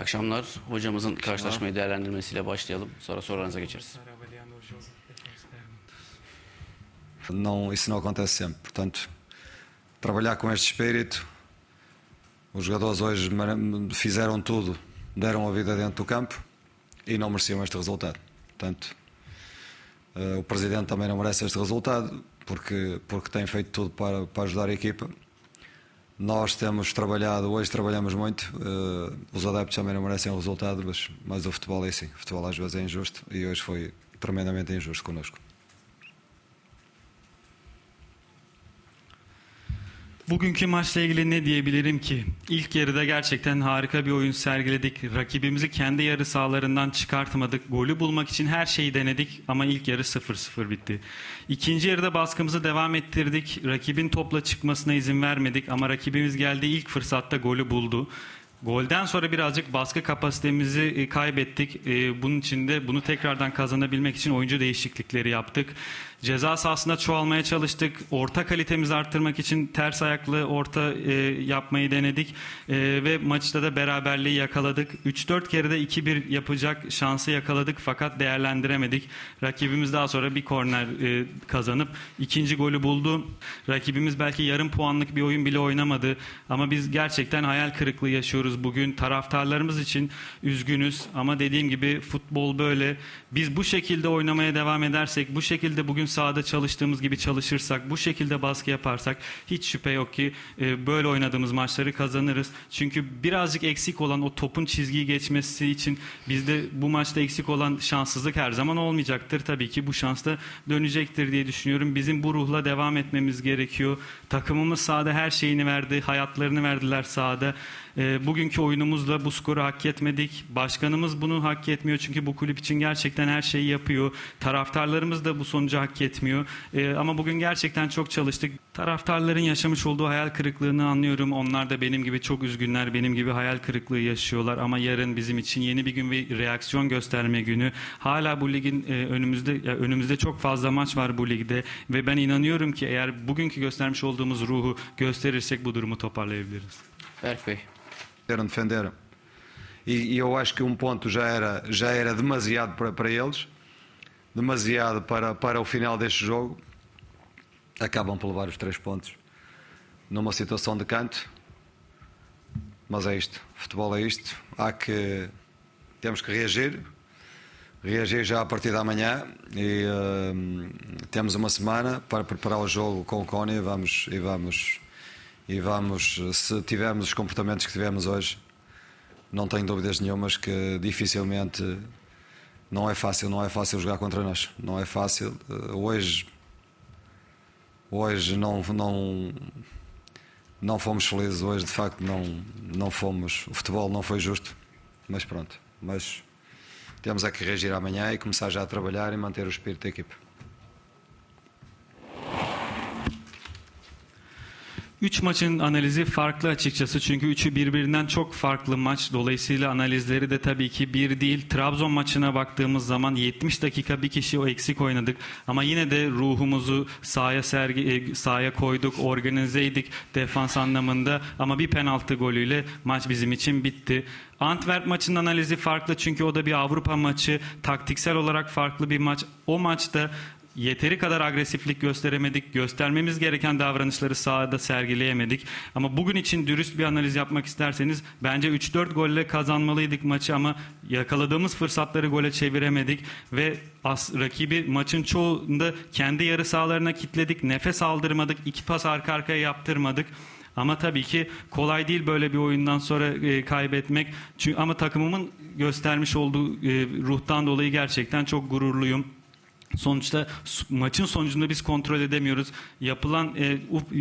akşamlar. Hocamızın karşılaşmayı değerlendirmesiyle başlayalım. Sonra sorularınıza geçeriz. Não, isso não acontece sempre. Portanto, trabalhar com este espírito. Os jogadores hoje fizeram tudo, deram a vida dentro do campo e não mereciam este resultado. Portanto, eh, o presidente também não merece este resultado porque, porque tem feito tudo para, para ajudar a equipa. Nós temos trabalhado, hoje trabalhamos muito. eh, os adeptos também não merecem o resultado, mas, mas o futebol é assim. O futebol às vezes é injusto e hoje foi tremendamente injusto connosco. Bugünkü maçla ilgili ne diyebilirim ki? İlk yarıda gerçekten harika bir oyun sergiledik. Rakibimizi kendi yarı sahalarından çıkartmadık. Golü bulmak için her şeyi denedik ama ilk yarı 0-0 bitti. İkinci yarıda baskımızı devam ettirdik. Rakibin topla çıkmasına izin vermedik ama rakibimiz geldiği ilk fırsatta golü buldu. Golden sonra birazcık baskı kapasitemizi e, kaybettik. E, Bunun için de bunu tekrardan kazanabilmek için oyuncu değişiklikleri yaptık. Ceza sahasında çoğalmaya çalıştık. Orta kalitemizi arttırmak için ters ayaklı orta e, yapmayı denedik. Ve maçta da beraberliği yakaladık. 3-4 kere de 2-1 yapacak şansı yakaladık fakat değerlendiremedik. Rakibimiz daha sonra bir korner kazanıp ikinci golü buldu. Rakibimiz belki yarım puanlık bir oyun bile oynamadı. Ama biz gerçekten hayal kırıklığı yaşıyoruz bugün. Taraftarlarımız için üzgünüz. Ama dediğim gibi futbol böyle. Biz bu şekilde oynamaya devam edersek, bu şekilde bugün sahada çalıştığımız gibi çalışırsak, bu şekilde baskı yaparsak hiç şüphe yok ki e, böyle oynadığımız maçları kazanırız. Çünkü birazcık eksik olan o topun çizgiyi geçmesi için bizde bu maçta eksik olan şanssızlık her zaman olmayacaktır. Tabii ki bu şans da dönecektir diye düşünüyorum. Bizim bu ruhla devam etmemiz gerekiyor. Takımımız sahada her şeyini verdi, hayatlarını verdiler sahada. E, bugünkü oyunumuzla bu skoru hak etmedik. Başkanımız bunu hak etmiyor çünkü bu kulüp için gerçekten her şeyi yapıyor. Taraftarlarımız da bu sonucu hak etmiyor. E, ama bugün gerçekten çok çalıştık. Taraftarların yaşamış olduğu hayal kırıklığını anlıyorum. Onlar da benim gibi çok üzgünler, benim gibi hayal kırıklığı yaşıyorlar. Ama yarın bizim için yeni bir gün ve reaksiyon gösterme günü. Hala bu ligin e, önümüzde ya önümüzde çok fazla maç var bu ligde ve ben inanıyorum ki eğer bugünkü göstermiş olduğumuz ruhu gösterirsek bu durumu toparlayabiliriz. Berk Bey. Defenderam, defenderam. E, e eu acho que um ponto já era, já era demasiado para, para eles, demasiado para, para o final deste jogo. Acabam por levar os três pontos numa situação de canto. Mas é isto, futebol é isto. Há que temos que reagir, reagir já a partir da manhã e hum, temos uma semana para preparar o jogo com o Cónia e vamos e vamos e vamos se tivermos os comportamentos que tivemos hoje não tenho dúvidas nenhumas que dificilmente não é fácil não é fácil jogar contra nós. Não é fácil Eh, hoje hoje não não não fomos felizes hoje de facto não não fomos. O futebol não foi justo mas pronto. Mas temos é que reagir amanhã e começar já a trabalhar e manter o espírito da equipe Üç maçın analizi farklı açıkçası çünkü üçü birbirinden çok farklı maç. Dolayısıyla analizleri de tabii ki bir değil. Trabzon maçına baktığımız zaman 70 dakika bir kişi o eksik oynadık. Ama yine de ruhumuzu sahaya, sergi, e, sahaya koyduk, organizeydik defans anlamında. Ama bir penaltı golüyle maç bizim için bitti. Antwerp maçının analizi farklı çünkü o da bir Avrupa maçı. Taktiksel olarak farklı bir maç. O maçta yeteri kadar agresiflik gösteremedik. Göstermemiz gereken davranışları sahada sergileyemedik. Ama bugün için dürüst bir analiz yapmak isterseniz bence 3-4 golle kazanmalıydık maçı ama yakaladığımız fırsatları gole çeviremedik ve as, rakibi maçın çoğunda kendi yarı sahalarına kitledik. Nefes aldırmadık. iki pas arka arkaya yaptırmadık. Ama tabii ki kolay değil böyle bir oyundan sonra e, kaybetmek. Çünkü ama takımımın göstermiş olduğu e, ruhtan dolayı gerçekten çok gururluyum. Sonuçta maçın sonucunda biz kontrol edemiyoruz. Yapılan e,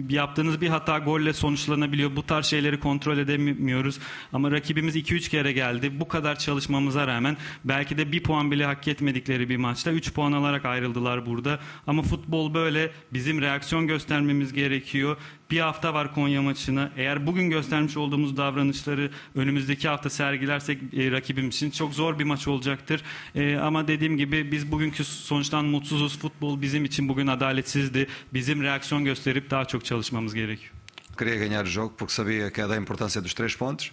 yaptığınız bir hata golle sonuçlanabiliyor. Bu tarz şeyleri kontrol edemiyoruz. Ama rakibimiz 2-3 kere geldi. Bu kadar çalışmamıza rağmen belki de bir puan bile hak etmedikleri bir maçta 3 puan alarak ayrıldılar burada. Ama futbol böyle. Bizim reaksiyon göstermemiz gerekiyor. Bir hafta var Konya maçına. Eğer bugün göstermiş olduğumuz davranışları önümüzdeki hafta sergilersek e, rakibimiz için çok zor bir maç olacaktır. E, ama dediğim gibi biz bugünkü sonuçtan mutsuzuz. Futbol bizim için bugün adaletsizdi. Bizim reaksiyon gösterip daha çok çalışmamız gerekiyor. queria ganhar o jogo porque sabia que é da importância dos três pontos.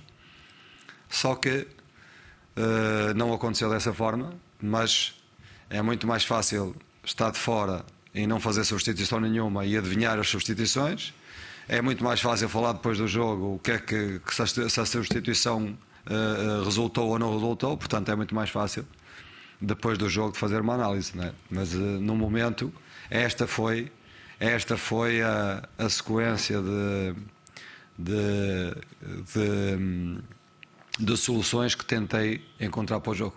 Só que eh, não aconteceu dessa forma, mas é muito mais fácil estar de fora e não fazer substituição nenhuma e adivinhar as substituições. É muito mais fácil falar depois do jogo o que é que, que se, a, substituição eh, resultou ou não resultou, portanto é muito mais fácil depois do jogo fazer uma análise, né? mas eh, no momento esta foi esta foi a, a sequência de, de, de, hum, de soluções que tentei encontrar para o jogo.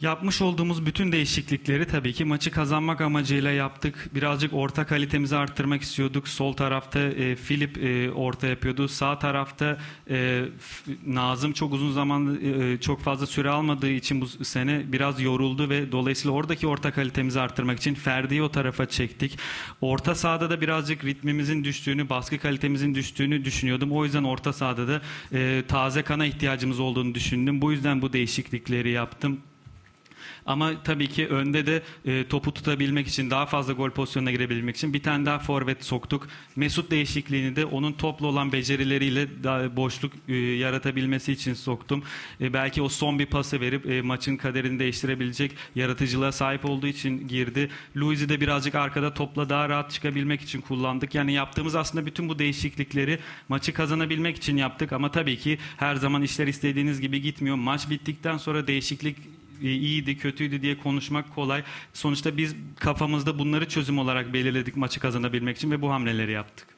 Yapmış olduğumuz bütün değişiklikleri tabii ki maçı kazanmak amacıyla yaptık. Birazcık orta kalitemizi arttırmak istiyorduk. Sol tarafta e, Filip e, orta yapıyordu. Sağ tarafta e, Nazım çok uzun zaman e, çok fazla süre almadığı için bu sene biraz yoruldu ve dolayısıyla oradaki orta kalitemizi arttırmak için Ferdi'yi o tarafa çektik. Orta sahada da birazcık ritmimizin düştüğünü, baskı kalitemizin düştüğünü düşünüyordum. O yüzden orta sahada da e, taze kana ihtiyacımız olduğunu düşündüm. Bu yüzden bu değişiklikleri yaptım. Ama tabii ki önde de e, topu tutabilmek için daha fazla gol pozisyonuna girebilmek için bir tane daha forvet soktuk. Mesut değişikliğini de onun toplu olan becerileriyle daha boşluk e, yaratabilmesi için soktum. E, belki o son bir pası verip e, maçın kaderini değiştirebilecek yaratıcılığa sahip olduğu için girdi. Luiz'i de birazcık arkada topla daha rahat çıkabilmek için kullandık. Yani yaptığımız aslında bütün bu değişiklikleri maçı kazanabilmek için yaptık ama tabii ki her zaman işler istediğiniz gibi gitmiyor. Maç bittikten sonra değişiklik iyiydi, kötüydü diye konuşmak kolay. Sonuçta biz kafamızda bunları çözüm olarak belirledik maçı kazanabilmek için ve bu hamleleri yaptık.